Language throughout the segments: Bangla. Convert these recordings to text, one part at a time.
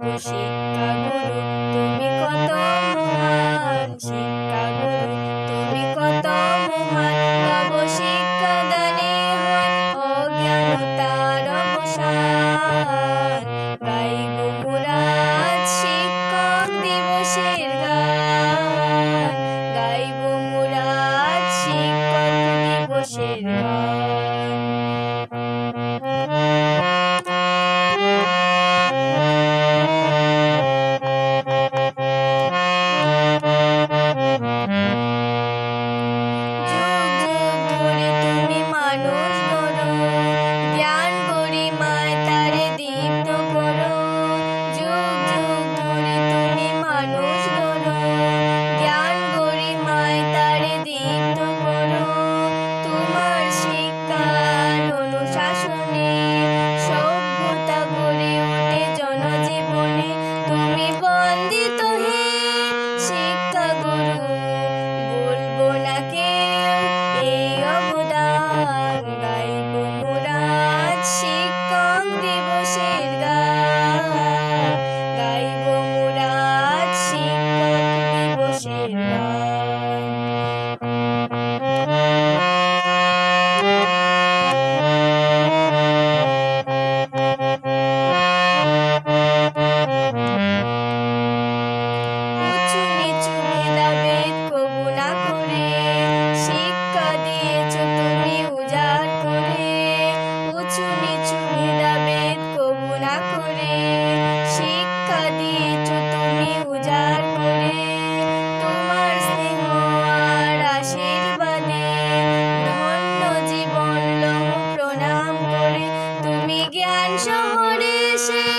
হবে শিক্ষা গুরু তুমি কত মহান শিক্ষা গুরু তুমি কত মহান তব শিক্ষা দানে হয় অজ্ঞান তার অবসান গাই গোপুরাজ শিক্ষক দিবসের গান গাই গোপুরাজ শিক্ষক দিবসের গান। শহরে সে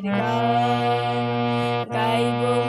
grande caigo